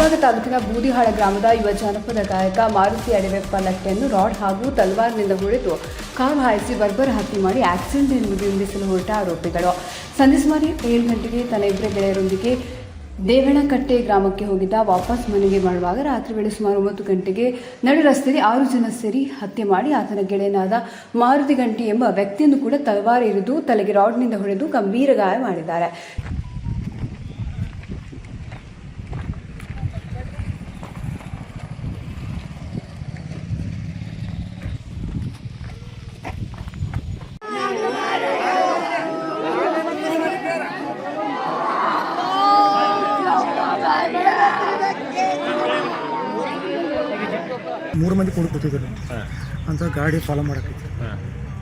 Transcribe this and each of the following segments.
ತಾಲೂಕಿನ ಬೂದಿಹಾಳ ಗ್ರಾಮದ ಯುವ ಜಾನಪದ ಗಾಯಕ ಮಾರುತಿ ಅಡಿವೆಪ್ಪ ಲಟ್ಟೆಯನ್ನು ರಾಡ್ ಹಾಗೂ ತಲ್ವಾರ್ನಿಂದ ಹೊಡೆದು ಕಾರು ಹಾಯಿಸಿ ಬರ್ಬರ್ ಹತ್ಯೆ ಮಾಡಿ ಆಕ್ಸಿಡೆಂಟ್ ನಿಲ್ಲಿಸಲು ಹೊರಟ ಆರೋಪಿಗಳು. ಸಂಜೆ ಸುಮಾರು ಏಳು ಗಂಟೆಗೆ ತನ್ನ ಇಬ್ಬರ ಗೆಳೆಯರೊಂದಿಗೆ ದೇವಣಕಟ್ಟೆ ಗ್ರಾಮಕ್ಕೆ ಹೋಗಿದ್ದ ವಾಪಸ್ ಮನೆಗೆ ಮಾಡುವಾಗ ರಾತ್ರಿ ವೇಳೆ ಸುಮಾರು ಒಂಬತ್ತು ಗಂಟೆಗೆ ನಡು ರಸ್ತೆಯಲ್ಲಿ ಆರು ಜನ ಸೇರಿ ಹತ್ಯೆ ಮಾಡಿ ಆತನ ಗೆಳೆಯನಾದ ಮಾರುತಿ ಗಂಟಿ ಎಂಬ ವ್ಯಕ್ತಿಯನ್ನು ಕೂಡ ತಲವಾರು ಇರಿದು ತಲೆಗೆ ರಾಡ್ನಿಂದ ಹೊಡೆದು ಗಂಭೀರ ಗಾಯ ಮಾಡಿದ್ದಾರೆ. ಮೂರು ಮಂದಿ ಕೂಡ ಕೂತಿದ್ರು ಅಂತ ಗಾಡಿ ಫಾಲೋ ಮಾಡಕೈತಿ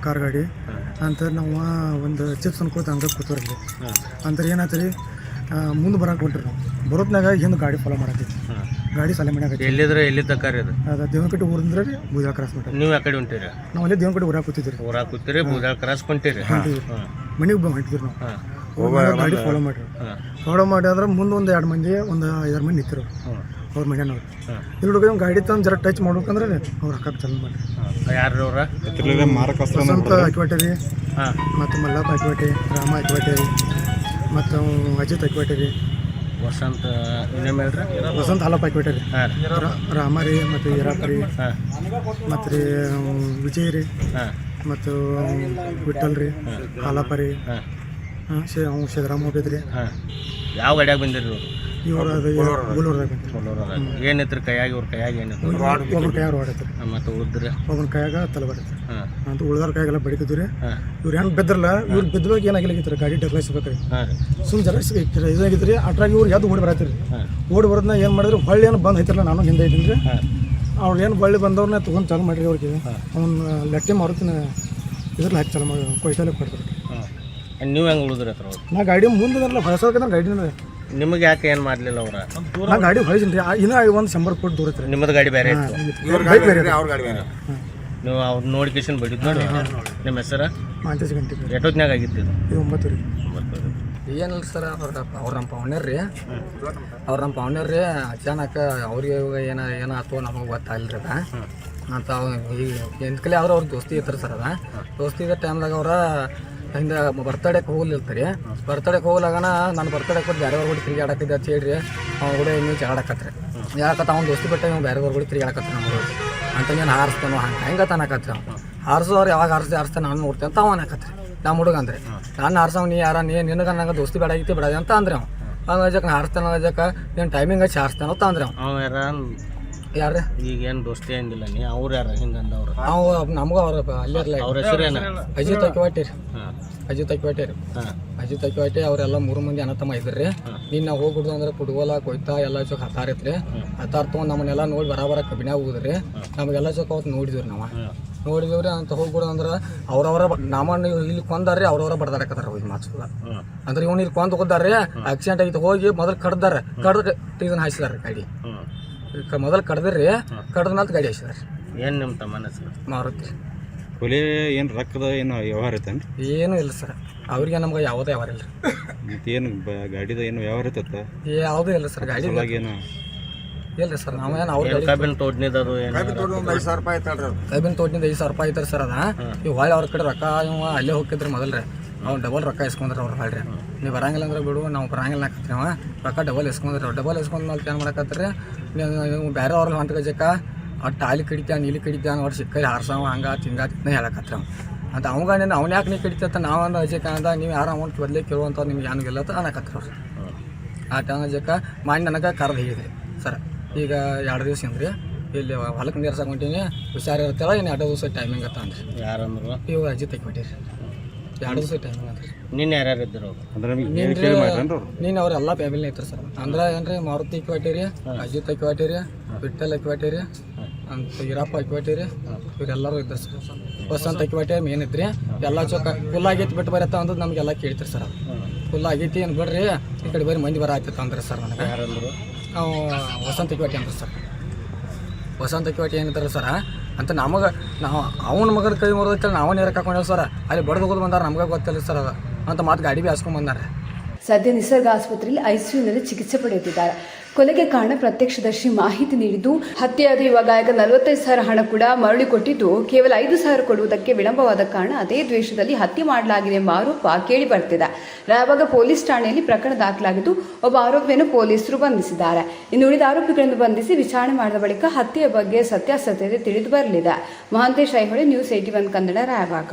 ಕಾರ್ ಗಾಡಿ. ಅಂತ ನಾವು ಒಂದು ಚಿಪ್ಸ್ ಅನ್ಕೋತ ಹಂಗೆ ಕೂತವ್ರಿ ಅಂತ ಏನಾಯ್ತು ಮುಂದೆ ಬರಕ್ಕೆ ಹೊಂಟ್ರಿ ನಾವು. ಬರೋತ್ನಾಗ ಹಿಂದೆ ಗಾಡಿ ಫಾಲೋ ಮಾಡಕೈತಿ ಗಾಡಿ ಸಲ ಮಾಡಕ್ಕೆ ಎಲ್ಲಿದ್ರೆ ಎಲ್ಲಿದ್ದ ಕಾರ್ಯ ಅದು ಅದು ದೇವನಕಟ್ಟಿ ಊರಿಂದ್ರೆ ರೀ ಬೂಜಾ ಕ್ರಾಸ್ ಮಾಡ್ರಿ ನೀವು ಆ ಕಡೆ ಹೊಂಟಿರಿ? ನಾವು ಅಲ್ಲೇ ದೇವನಕಟ್ಟಿ ಊರಾಗ ಕೂತಿದ್ರಿ ಊರಾಗ ಕೂತಿರಿ ಬೂದಾಳ ಕ್ರಾಸ್ ಕೊಂಟಿರಿ ಮನೆಗೆ ಬಂದು ಹೊಂಟಿದ್ರಿ ನಾವು. ಗಾಡಿ ಫಾಲೋ ಮಾಡ್ರಿ ಫಾಲೋ ಮಾಡಿ ಅಂದ್ರೆ ಮುಂದೆ ಒಂದು ಎರಡು ಮಂದಿ ಒಂದು ಐದಾರು ಮಂದಿ ನಿಂತಿರು. ಅವ್ರ ಮನೆಯವ್ರು. ಇಲ್ಲಿ ಹುಡುಗ ಗಾಡಿ ತಂದು ಜರ ಟಚ್ ಮಾಡ್ಬೇಕಂದ್ರೆ ಅವ್ರು ಹಾಕಕ್ಕೆ ಚಂದ ಮಾಡಿ. ಯಾರು ಅವ್ರ? ವಸಂತ ಹಾಂ. ಮತ್ತು ಮಲ್ಲಪ್ಪ ಹಾಕಿಬಿಟ್ಟಿ ರಾಮ ಹಾಕಿಬಿಟ್ಟಿರಿ ಮತ್ತು ಅಜಿತ್ ಹಾಕಿಬಿಟ್ಟಿರಿ ವಸಂತ ಇನ್ನೊಮ್ಮೆ ಹೇಳ್ರಿ. ವಸಂತ ಹಾಲಪ್ಪ ಹಾಕಿಬಿಟ್ಟಿರಿ ಹಾಂ ರೀ. ರಾಮ ರೀ ಮತ್ತು ಈರಪ್ಪ ರೀ ಹಾಂ. ಮತ್ತು ರೀ ವಿಜಯ್ ರೀ ಹಾಂ. ಮತ್ತು ವಿಠಲ್ ರೀ ಹಾಲಪ್ಪ ರೀ. ಹಾಂ. ಹಾಂ ಶೇ ಅವ್ನು ಸಿದ್ದರಾಮ ಹೋಗಿದ್ರಿ. ಹಾಂ. ಯಾವ ಗಾಡಿಯಾಗ ಬಂದಿರಿ ಇವ್ರು ಗುಲ್ಬರ್ದಾಗ ಏನಿತ್ರಿ ಕೈಯಾಗಿ ಇವ್ರ ಕೈಯಾಗ ಏನಿತ್ತು ಒಬ್ಬನ ಕೈಯಾಗ ಹೊಡೈತ್ರಿ ಮತ್ತು ಉಳಿದ್ರೆ? ಒಬ್ಬನ ಕೈಯಾಗ ತಲೆ ಬರುತ್ತೆ ಅಂತ ಉಳ್ದಾರ ಕೈಯಾಗೆಲ್ಲ ಬಡಿತಿದ್ರಿ ಇವ್ರು ಏನು ಬಿದ್ರಲ್ಲ ಇವ್ರು ಬಿದ್ದವಾಗ ಏನಾಗಿಲ್ಲ ಗಾಡಿ ಡಗ್ಲಾಯಿಸ್ಬೇಕ್ರಿ ಸುಮ್ಮನೆ ರೀ. ಸುಮ್ ಜರ ಇದಾಗಿತ್ತು ರೀ ಅಟ್ರಾಗಿ ಇವ್ರು ಎದ್ದು ಓಡಿ ಬರತ್ತಿರಿ. ಓಡಿ ಬರೋದನ್ನ ಏನು ಮಾಡಿದ್ರು? ಹೊಳ್ಳಿ ಏನು ಬಂದ್ ಐತಿರಲ್ಲ ನಾನು ಹಿಂದೆ ಇದ್ದೀನಿ ರೀ ಅವ್ರು ಏನು ಬಳ್ಳಿ ಬಂದವ್ರನ್ನ ತೊಗೊಂಡು ಚಾಲು ಮಾಡಿರಿ ಅವ್ರಿಗೆ. ಅವ್ನ ಲೆಟ್ಟೆ ಮಾರುತಿನ ಇದ್ರಲ್ಲಿ ಹಾಕಿ ಚಾಲು ಮಾಡಿ ಕೊಯ್ತಾಲೆ ಕೊಡ್ತಾರೆ ನೀವು ಹೆಂಗೆ ಉಳಿದ್ರಿ ಹತ್ರ ಅವ್ರು ನಾ ಗಾಡಿ ಮುಂದೆ ಹೊಸಕಂದ್ರೆ ಗಾಡಿನ ನಿಮಗೆ ಯಾಕೆ ಏನು ಮಾಡಲಿಲ್ಲ ಅವ್ರ? ನಾ ಗಾಡಿ ಹೊಳಿಸಿನಿ ರೀ ಇನ್ನೂ ಒಂದು ಶಂಬರ್ ಫುಟ್ ದೂರ ಐತ್ರಿ. ನಿಮ್ಮದು ಗಾಡಿ ಬೇರೆ ಇತ್ತು. ಗಾಡಿ ಬೇರೆ ನೀವು ಅವ್ರ ನೋಡಿ. ಕಿಶನ್ ಬಡಿದ್ ನೋಡಿ ನಿಮ್ಮ ಹೆಸರ? ಮಾಂಚಸ್ ಗಂಟೆ. ಎಷ್ಟೊತ್ನಾಗ ಆಗಿತ್ತು ಇದು? ಇದು ಒಂಬತ್ತು ರೀ. ಏನಿಲ್ಲ ಸರ್ ಅವ್ರ ಅವ್ರ ನಮ್ಮ ಪವನರ್ ರೀ. ಅವ್ರ ನಮ್ಮ ಪವನರ್ ರೀ ಅಚಾನಕ ಅವ್ರಿಗೆ ಇವಾಗ ಏನ ಏನಾಯ್ತು ನಮಗೆ ಗೊತ್ತಾಗಿಲ್ಲ ರೀ ಅದ. ಅಂತ ಈಗ ಎಂತಕಲೆ ಅವ್ರು ಅವ್ರ ದೋಸ್ತಿ ಇರ್ತಾರೆ ಸರ್ ಅದ. ದೋಸ್ತಿ ಇದ್ದ ಟೈಮ್ದಾಗ ಅವ್ರ ಹಿಂದೆ ಬರ್ತಡೇಗೆ ಹೋಗ್ಲಿಲ್ತಾರೆ ಬರ್ತಡೇಗೆ ಹೋಗ್ಲಾಗನ ನಾನು ಬರ್ತಡೇಗೆ ಕೊಟ್ಟು ಬೇರೆಯವ್ರ ಕೂಡ ತಿರುಗಾಡತ್ತಿದ್ದೆ ಅಂತ ಹೇಳ್ರಿ. ಅವ್ನು ಕೂಡ ಇನ್ನೂ ಜಗಾಡಕತ್ರಿ ಯಾಕತ್ತ ಅವ್ನು ದೋಸ್ತಿ ಬಿಟ್ಟ ಇವ್ನು ಬೇರೆಯವ್ರ ಕೂಡ ತಿರುಗಾಡಕತ್ರಿ ನಮ್ಮ ಅಂತ ನೀನು ಹಾರಿಸ್ತಾನೋ ಹಂಗೆ ಹೆಂಗೆ ತನಕತ್ರಿ ಅವ್ನು. ಹಾರಿಸೋರು ಯಾವಾಗ ಹಾರಿಸಿ ಹಾರಿಸ್ತಾನೆ ನಾನು ನೋಡ್ತೇನೆ ಅಂತ ಅವ ಹಾಕತ್ರಿ ನಮ್ಮ ಹುಡುಗ ಅಂದ್ರೆ. ನಾನು ಹಾರಿಸವ್ ನೀ ಯಾರ ನೀ ನಿನಗೆ ನಂಗೆ ದೋಸ್ತಿ ಬೇಡ ಐತಿ ಬೇಡ ಅಂತ ಅಂದ್ರೆ ಅವ್ನು. ಹಂಗೆ ಅಜಕ್ಕೆ ಹಾರಿಸ್ತಾನ ಅಜಕ್ಕೆ ನೀನು ಟೈಮಿಂಗ್ ಹಚ್ಚಿ ಹಾರಿಸ್ತಾನ ಅಂತ ಅಂದ್ರೆ ಅವ ಅವ ಯಾರ ಈಗ ಏನು ದೋಸ್ತಿ ಏನಿಲ್ಲ ನೀ ಅವ್ರು ಯಾರ ಹಿಂಗಂದವ್ರು ನಾವು ನಮಗೂ ಅವ್ರ ಅಲ್ಲೇ ಇರಲ್ಲ ಅವ್ರ ಹೆಸರೇನ ಅಜಿತ್ ಅಕ್ಕಿವಾಟಿ ರೀ ಅಜಿತ್ ಅಕ್ಕಿವಾಟಿ ರೀ ಅಜಿತ್ ಅಕ್ಕಿವಾಟಿ ಅವರೆಲ್ಲ ಮೂರು ಮಂದಿ ಅಣ್ಣ ತಮ್ಮ ಇದ್ರಿ ನಾವು ಹೋಗ್ಬಿಡ್ದು ಅಂದ್ರೆ ಫುಟ್ಬಾಲ ಕೊಯ್ತಾ ಎಲ್ಲ ಚೊಕ್ ಹತ್ತಾರೈತ್ರಿ ಹತ್ತಾರ ತೊಗೊಂಡು ನಮ್ಮನ್ನೆಲ್ಲ ನೋಡಿ ಬರಾಬರ ಕಬ್ಬಿನಾಗ ಹೋದ್ರಿ ನಮಗೆಲ್ಲ ಚೊಕ್ ಅವತ್ತು ನೋಡಿದ್ವಿ ನಾವು ನೋಡಿದವ್ರಿ ಅಂತ ಹೋಗ್ಬಿಡು ಅಂದ್ರೆ ಅವ್ರವರ ನಮ್ಮಣ್ಣ ಇಲ್ಲಿ ಕೊಂದಾರ್ರಿ ಅವ್ರವರ ಬಡ್ದಾಡಕತ್ತಾರ ಹೋಗಿ ಹ್ಞೂ ಅಂದ್ರೆ ಇವ್ನು ಇಲ್ಲಿ ಕೊಂದ್ ಹೋದಾರ್ರಿ ಆಕ್ಸಿಡೆಂಟ್ ಆಗಿತ್ತು ಹೋಗಿ ಮೊದಲು ಕಡ್ದಾರ ಕಡ್ದು ಟೀಸನ್ ಹಾಯಿಸಿದಾರ ಗಾಡಿ ಹ್ಞೂ ಮೊದಲು ಕಡ್ದ್ರಿ ಕಡ್ದ ಮೇಲೆ ಗಾಡಿ ಹಚ್ಚಿದ್ರಿ ಏನು ನಿಮ್ಮ ತಮ್ಮನ ಹೆಸರು ಮಾರುತಿ. ಕೊಲೆ ಏನು ರೊಕ್ಕದ ಏನು ವ್ಯವಹಾರ ಐತೇನು ಏನು ಇಲ್ಲ ಸರ್. ಅವ್ರಿಗೆ ನಮ್ಗೆ ಯಾವುದೇ ವ್ಯವಹಾರ ಇಲ್ಲ ಮತ್ತೇನು ಏನು ಬ ಗಾಡಿದ ಏನು ವ್ಯವಹಾರ ಐತತ್ತ ಯಾವುದೂ ಇಲ್ಲ ಸರ್ ಗಾಡಿ ಏನು? ಇಲ್ಲ ಸರ್ ಅವ್ರ ಏನು ಗಾಡಿ ಕಬ್ಬಿನ ತೋಡ್ನಿದದು ಏನು ಕಬ್ಬಿನ ತೋಟದಿಂದ ಐದು ಸಾವಿರ ರೂಪಾಯಿ ಐತಾರೆ ಸರ್ ಅದ. ಈ ಹೊಳ್ಳಿ ಅವ್ರ ಕಡೆ ರೊಕ್ಕ ಇವ ಅಲ್ಲೇ ಹೋಗಿದ್ರಿ ಮೊದಲ್ರಿ. ಅವ್ನು ಡಬಲ್ ರೊಕ್ಕ ಇಸ್ಕೊಂಡ್ರೆ ಅವ್ರು ಹೇಳ್ರಿ. ನೀವು ಬರಂಗಿಲ್ಲ ಅಂದ್ರೆ ಬಿಡು ನಾವು ಬರಂಗಿಲ್ಲ ಹಾಕತ್ರಿ ಅವ ರೊಕ್ಕ ಡಬಲ್ ಇಸ್ಕೊಂಡ್ರೆ ಡಬಲ್ ಇಸ್ಕೊಂಡ್ ಮೇಲೆ ಏನು ಮಾಡಕತ್ತಾರೆ? ನೀವು ಬೇರೆ ಅವ್ರ ಹೊಂಟ ಗಜಕ್ಕ ಒಟ್ಟು ಆಲಿ ಕಡಿತ ನೀಲಿ ಕಡಿತಾನ ಅವ್ರು ಸಿಕ್ಕಲ್ಲಿ ಹಾರ್ಸವ ಹಂಗ ತಿಂಗ ತಿನ್ನ ಹೇಳಕತ್ರಿ ಅಂತ ಅವಂಗ ನೀನು ಅವ್ನು ಯಾಕೆ ನೀ ಕಡಿತ ನಾವು ಅಂದ್ರೆ ಅಜಕ್ಕ ಅಂದ ನೀವು ಯಾರು ಅಮೌಂಟ್ ಬದಲೇ ಕೇಳುವಂಥ ನಿಮ್ಗೆ ಏನು ಅನ್ನಕತ್ರಿ ಅವ್ರು. ಆ ಟೈಮ್ ಅಜಕ್ಕ ಮಾಡಿ ನನಗೆ ಕರೆದು ಹೇಳಿದ್ರಿ ಸರ್ ಈಗ ಎರಡು ದಿವಸ ಅಂದ್ರಿ ಇಲ್ಲಿ ಹೊಲಕ್ಕೆ ನೀರು ಹೊಂಟೀನಿ ಹುಷಾರಿರ್ತಲ್ಲ ಇನ್ನು ಎರಡು ದಿವಸ ಟೈಮಿಂಗ್ ಅಂತ ಅಂದ್ರೆ ಯಾರು ಇವಾಗ ಅಜಿತ್ ತೆಗಿಬಿಟ್ಟಿರಿ ಎರಡು ದಿವಸ ಟೈಮ್ ನಿನ್ನ ಯಾರ್ಯಾರು ಇದ್ರು ಅಂದ್ರೆ ಮಾಡ್ರೇನ್ರಿ ಅವ್ರು? ನೀನು ಅವ್ರೆಲ್ಲ ಫ್ಯಾಮಿಲಿ ಐತ್ರಿ ಸರ್. ಅಂದ್ರೆ ಏನ್ರಿ ಮಾರುತಿ ಇಕ್ವಾಟಿರಿ ಅಜಿತ್ ಇಕ್ವಾಟಿರಿ ವಿಠಲ್ ಇಕ್ವಾಟಿರಿ ಅಂತ ಈರಪ್ಪ ಇಕ್ವಾಟಿರಿ ಇವರೆಲ್ಲರೂ ಇದ್ದಾರೆ ಸರ್. ವಸಂತ ಇಕ್ವಾಟಿ ಮೇನ್ ಇದ್ರಿ. ಎಲ್ಲ ಚೌಕ ಫುಲ್ ಆಗೈತಿ ಬಿಟ್ಟು ಬರತ್ತ ಅಂದ್ರೆ ನಮಗೆಲ್ಲ ಕೇಳ್ತೀರಿ ಸರ್ ಫುಲ್ ಆಗೈತಿ ಏನು ಬಿಡ್ರಿ ಈ ಕಡೆ ಬರೀ ಮಂದಿ ಬರ ಆಯ್ತೈತೆ ಅಂದ್ರೆ ಸರ್ ನನಗೆ. ಯಾರಂದ್ರು? ನಾವು ವಸಂತ ಅಕ್ವಾಟಿ ಅಂದ್ರೆ ಸರ್. ವಸಂತ ಕಿವಾಟಿ ಏನಿದ್ದಾರೆ ಸರ ಅಂತ ನಮಗೆ ನಾವು ಅವನ ಮಗನ ಕೈ ಮುರಿದಕ್ಕೆ ನಾವು ನೀರಕ್ಕೆ ಹಾಕೊಂಡೇವು ಸರ್. ಅಲ್ಲಿ ಬಡ್ದು ಹೋಗೋದು ಬಂದಾರ, ನಮ್ಗೆ ಗೊತ್ತಿಲ್ಲ ಸರ್ ಅಂತ ಮಾತು ಗಾಡಿ ಬಿ ಹಾಸ್ಕೊಂಡ್ ಬಂದಾರೆ. ಸದ್ಯ ನಿಸರ್ಗ ಆಸ್ಪತ್ರೆಯಲ್ಲಿ ಐಸಿಯುನಲ್ಲಿ ಚಿಕಿತ್ಸೆ ಪಡೆಯುತ್ತಿದ್ದಾರೆ. ಕೊಲೆಗೆ ಕಾರಣ ಪ್ರತ್ಯಕ್ಷದರ್ಶಿ ಮಾಹಿತಿ ನೀಡಿದ್ದು ಹತ್ಯೆಯಾದ ಯುವ ಗಾಯಕ ನಲವತ್ತೈದು ಸಾವಿರ ಹಣ ಕೂಡ ಮರಳಿ ಕೊಟ್ಟಿದ್ದು, ಕೇವಲ ಐದು ಸಾವಿರ ಕೊಡುವುದಕ್ಕೆ ವಿಳಂಬವಾದ ಕಾರಣ ಅದೇ ದ್ವೇಷದಲ್ಲಿ ಹತ್ಯೆ ಮಾಡಲಾಗಿದೆ ಎಂಬ ಆರೋಪ ಕೇಳಿ ಬರ್ತಿದೆ. ರಾಯಬಾಗ ಪೊಲೀಸ್ ಠಾಣೆಯಲ್ಲಿ ಪ್ರಕರಣ ದಾಖಲಾಗಿದ್ದು, ಒಬ್ಬ ಆರೋಪಿಯನ್ನು ಪೊಲೀಸರು ಬಂಧಿಸಿದ್ದಾರೆ. ಇನ್ನು ಉಳಿದ ಆರೋಪಿಗಳನ್ನು ಬಂಧಿಸಿ ವಿಚಾರಣೆ ಮಾಡಿದ ಬಳಿಕ ಹತ್ಯೆಯ ಬಗ್ಗೆ ಸತ್ಯಾಸತ್ಯತೆ ತಿಳಿದು ಬರಲಿದೆ. Mahantesh Aihole, news eighty one Kannada, Raibag.